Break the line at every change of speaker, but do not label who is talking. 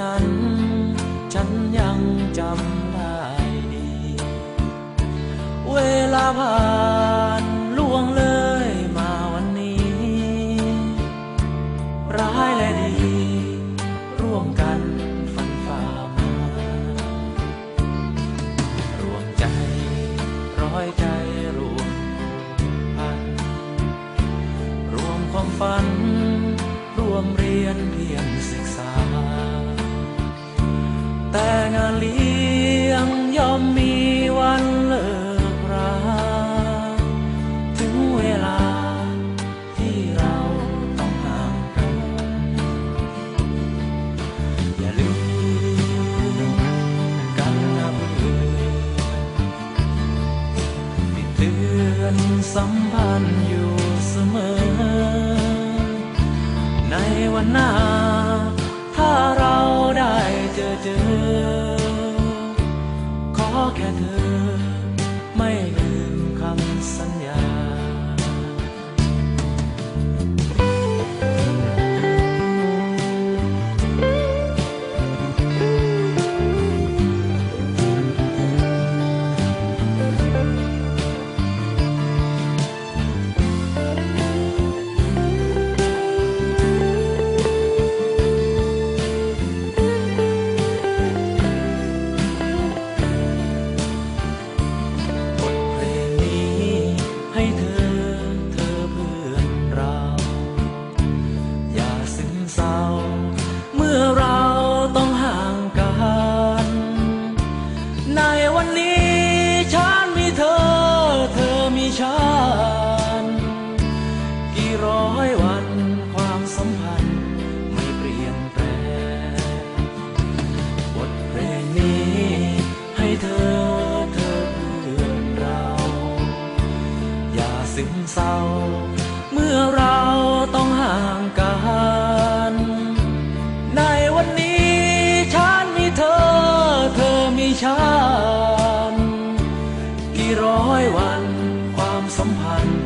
นั้น ฉันยังจำได้ดี เวลาผ่านล่วงเลยมาวันนี้ ร้ายและดี ร่วมกันฟันฝ่ามา รวมใจ ร้อยใจรวมพัน รวมความฝัน รวมเรียน นสัมพันธ์อยู่เสมอ ในวันหน้า ถ้าเราได้เจอเจอ ขอแค่เธอ ซึมเศร้า เมื่อเราต้องห่างกัน ในวันนี้ฉันมีเธอ เธอมีฉันกี่ร้อยวันความสัมพันธ์